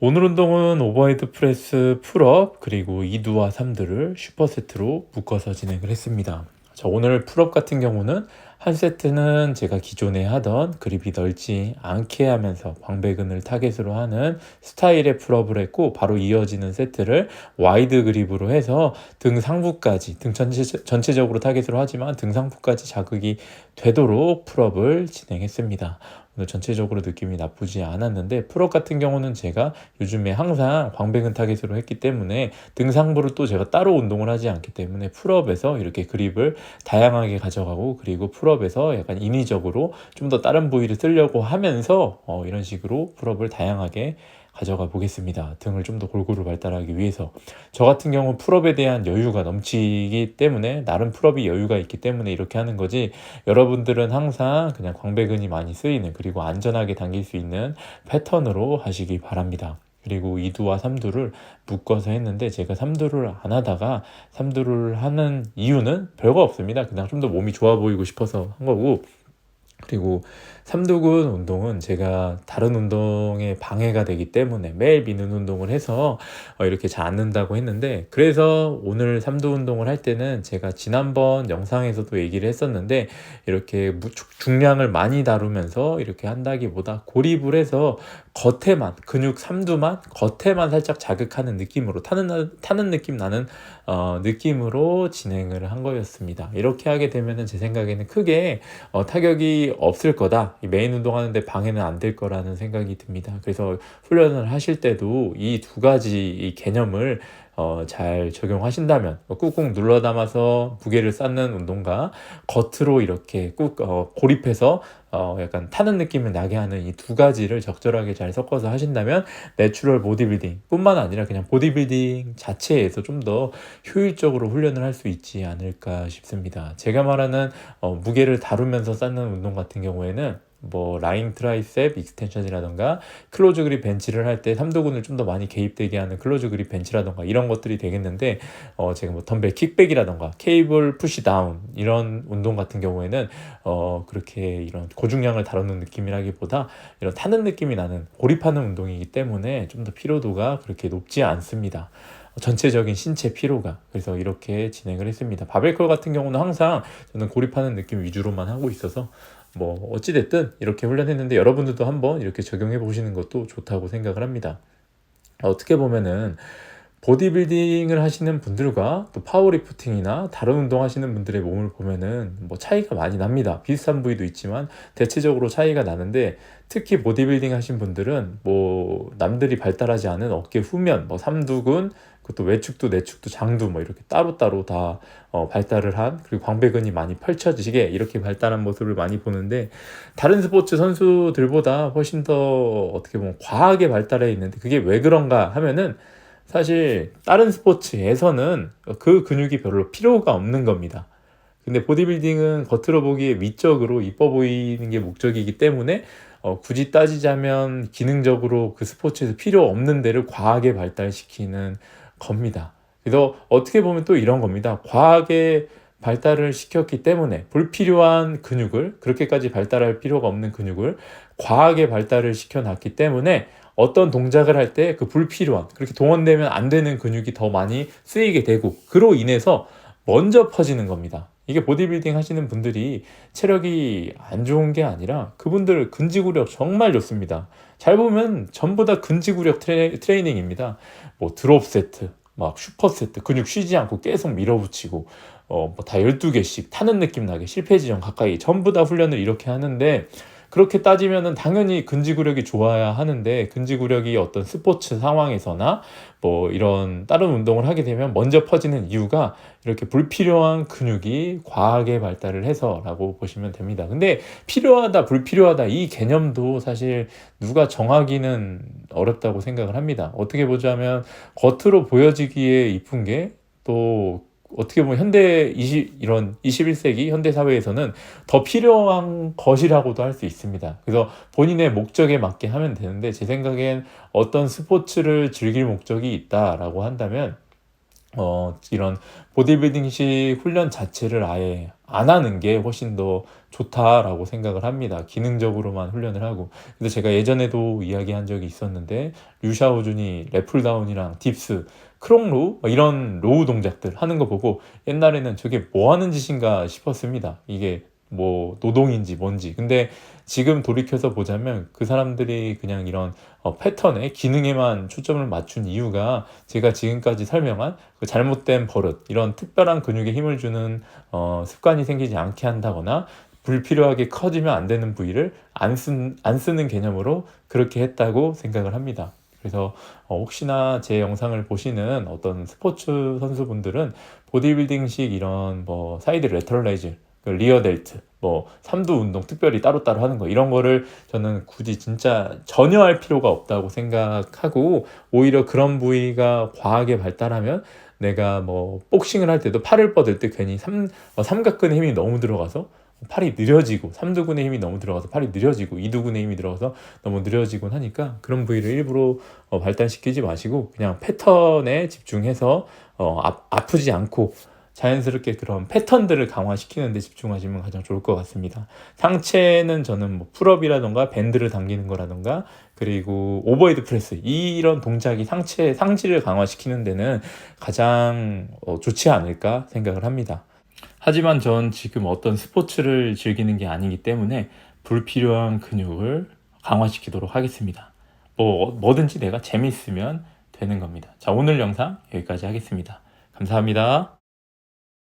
오늘 운동은 오버헤드 프레스 풀업 그리고 2두와 3두를 슈퍼세트로 묶어서 진행을 했습니다. 자, 오늘 풀업 같은 경우는 한 세트는 제가 기존에 하던 그립이 넓지 않게 하면서 광배근을 타겟으로 하는 스타일의 풀업을 했고 바로 이어지는 세트를 와이드 그립으로 해서 등 상부까지 등 전체, 전체적으로 타겟으로 하지만 등 상부까지 자극이 되도록 풀업을 진행했습니다. 전체적으로 느낌이 나쁘지 않았는데 풀업 같은 경우는 제가 요즘에 항상 광배근 타겟으로 했기 때문에 등상부를 또 제가 따로 운동을 하지 않기 때문에 풀업에서 이렇게 그립을 다양하게 가져가고 그리고 풀업에서 약간 인위적으로 좀 더 다른 부위를 쓰려고 하면서 어, 이런 식으로 풀업을 다양하게 가져가 보겠습니다. 등을 좀 더 골고루 발달하기 위해서. 저 같은 경우 풀업에 대한 여유가 넘치기 때문에 나름 풀업이 여유가 있기 때문에 이렇게 하는 거지 여러분들은 항상 그냥 광배근이 많이 쓰이는 그리고 안전하게 당길 수 있는 패턴으로 하시기 바랍니다. 그리고 2두와 3두를 묶어서 했는데 제가 3두를 안 하다가 3두를 하는 이유는 별거 없습니다. 그냥 좀 더 몸이 좋아 보이고 싶어서 한 거고 그리고 삼두근 운동은 제가 다른 운동에 방해가 되기 때문에 매일 미는 운동을 해서 어, 이렇게 잘 않는다고 했는데 그래서 오늘 삼두 운동을 할 때는 제가 지난번 영상에서도 얘기를 했었는데 이렇게 중량을 많이 다루면서 이렇게 한다기보다 고립을 해서 겉에만 근육 삼두만 겉에만 살짝 자극하는 느낌으로 타는 타는 느낌 나는 어, 느낌으로 진행을 한 거였습니다. 이렇게 하게 되면은 제 생각에는 크게 어, 타격이 없을 거다. 메인 운동하는데 방해는 안 될 거라는 생각이 듭니다. 그래서 훈련을 하실 때도 이 두 가지 이 개념을 어, 잘 적용하신다면 꾹꾹 눌러 담아서 무게를 쌓는 운동과 겉으로 이렇게 꾹 어, 고립해서 어, 약간 타는 느낌을 나게 하는 이 두 가지를 적절하게 잘 섞어서 하신다면 내추럴 보디빌딩 뿐만 아니라 그냥 보디빌딩 자체에서 좀 더 효율적으로 훈련을 할 수 있지 않을까 싶습니다. 제가 말하는 어, 무게를 다루면서 쌓는 운동 같은 경우에는 뭐 라인 트라이셉 익스텐션이라던가 클로즈 그립 벤치를 할 때 삼두근을 좀 더 많이 개입되게 하는 클로즈 그립 벤치라던가 이런 것들이 되겠는데 어 제가 뭐 덤벨 킥백이라던가 케이블 푸시 다운 이런 운동 같은 경우에는 어 그렇게 이런 고중량을 다루는 느낌이라기보다 이런 타는 느낌이 나는 고립하는 운동이기 때문에 좀 더 피로도가 그렇게 높지 않습니다. 전체적인 신체 피로가 그래서 이렇게 진행을 했습니다. 바벨컬 같은 경우는 항상 저는 고립하는 느낌 위주로만 하고 있어서 뭐 어찌됐든 이렇게 훈련했는데 여러분들도 한번 이렇게 적용해 보시는 것도 좋다고 생각을 합니다. 어떻게 보면은 보디빌딩을 하시는 분들과 또 파워리프팅이나 다른 운동 하시는 분들의 몸을 보면은 뭐 차이가 많이 납니다. 비슷한 부위도 있지만 대체적으로 차이가 나는데 특히 보디빌딩 하신 분들은 뭐 남들이 발달하지 않은 어깨 후면, 뭐 삼두근, 그것도 외축도 내축도 장두 뭐 이렇게 따로따로 다 어, 발달을 한 그리고 광배근이 많이 펼쳐지게 이렇게 발달한 모습을 많이 보는데 다른 스포츠 선수들보다 훨씬 더 어떻게 보면 과하게 발달해 있는데 그게 왜 그런가 하면은 사실 다른 스포츠에서는 그 근육이 별로 필요가 없는 겁니다. 근데 보디빌딩은 겉으로 보기에 위적으로 이뻐 보이는 게 목적이기 때문에 어, 굳이 따지자면 기능적으로 그 스포츠에서 필요 없는 데를 과하게 발달시키는 겁니다. 그래서 어떻게 보면 또 이런 겁니다. 과하게 발달을 시켰기 때문에 불필요한 근육을 그렇게까지 발달할 필요가 없는 근육을 과하게 발달을 시켜놨기 때문에 어떤 동작을 할 때 그 불필요한 그렇게 동원되면 안 되는 근육이 더 많이 쓰이게 되고 그로 인해서 먼저 퍼지는 겁니다. 이게 보디빌딩 하시는 분들이 체력이 안 좋은 게 아니라 그분들 근지구력 정말 좋습니다. 잘 보면 전부 다 근지구력 트레, 트레이닝입니다. 뭐 드롭 세트, 막 슈퍼 세트, 근육 쉬지 않고 계속 밀어붙이고 어, 뭐다 12개씩 타는 느낌 나게 실패 지점 가까이 전부 다 훈련을 이렇게 하는데 그렇게 따지면은 당연히 근지구력이 좋아야 하는데 근지구력이 어떤 스포츠 상황에서나 뭐 이런 다른 운동을 하게 되면 먼저 퍼지는 이유가 이렇게 불필요한 근육이 과하게 발달을 해서라고 보시면 됩니다. 근데 필요하다, 불필요하다 이 개념도 사실 누가 정하기는 어렵다고 생각을 합니다. 어떻게 보자면 겉으로 보여지기에 이쁜 게 또 어떻게 보면 현대 20, 이런 21세기 현대 사회에서는 더 필요한 것이라고도 할 수 있습니다. 그래서 본인의 목적에 맞게 하면 되는데 제 생각엔 어떤 스포츠를 즐길 목적이 있다라고 한다면 어, 이런 보디빌딩식 훈련 자체를 아예 안 하는 게 훨씬 더 좋다라고 생각을 합니다. 기능적으로만 훈련을 하고. 근데 제가 예전에도 이야기한 적이 있었는데, 류샤오준이 랩풀다운이랑 딥스, 크롱로우 뭐 이런 로우 동작들 하는 거 보고 옛날에는 저게 뭐 하는 짓인가 싶었습니다. 이게 뭐 노동인지 뭔지. 근데 지금 돌이켜서 보자면 그 사람들이 그냥 이런 어, 패턴에 기능에만 초점을 맞춘 이유가 제가 지금까지 설명한 그 잘못된 버릇 이런 특별한 근육에 힘을 주는 어, 습관이 생기지 않게 한다거나 불필요하게 커지면 안 되는 부위를 안, 쓴, 안 쓰는 개념으로 그렇게 했다고 생각을 합니다. 그래서 어, 혹시나 제 영상을 보시는 어떤 스포츠 선수분들은 보디빌딩식 이런 뭐 사이드 레터럴라이즈, 그 리어 델트, 뭐 삼두 운동 특별히 따로따로 하는 거 이런 거를 저는 굳이 진짜 전혀 할 필요가 없다고 생각하고 오히려 그런 부위가 과하게 발달하면 내가 뭐 복싱을 할 때도 팔을 뻗을 때 괜히 삼, 어, 삼각근에 힘이 너무 들어가서 팔이 느려지고 삼두근의 힘이 너무 들어가서 팔이 느려지고 이두근의 힘이 들어가서 너무 느려지곤 하니까 그런 부위를 일부러 어, 발달시키지 마시고 그냥 패턴에 집중해서 어, 아, 아프지 않고 자연스럽게 그런 패턴들을 강화시키는 데 집중하시면 가장 좋을 것 같습니다. 상체는 저는 뭐 풀업이라던가 밴드를 당기는 거라던가 그리고 오버헤드 프레스 이런 동작이 상체 상지를 강화시키는 데는 가장 어, 좋지 않을까 생각을 합니다. 하지만 전 지금 어떤 스포츠를 즐기는 게 아니기 때문에 불필요한 근육을 강화시키도록 하겠습니다. 뭐 뭐든지 내가 재밌으면 되는 겁니다. 자, 오늘 영상 여기까지 하겠습니다. 감사합니다.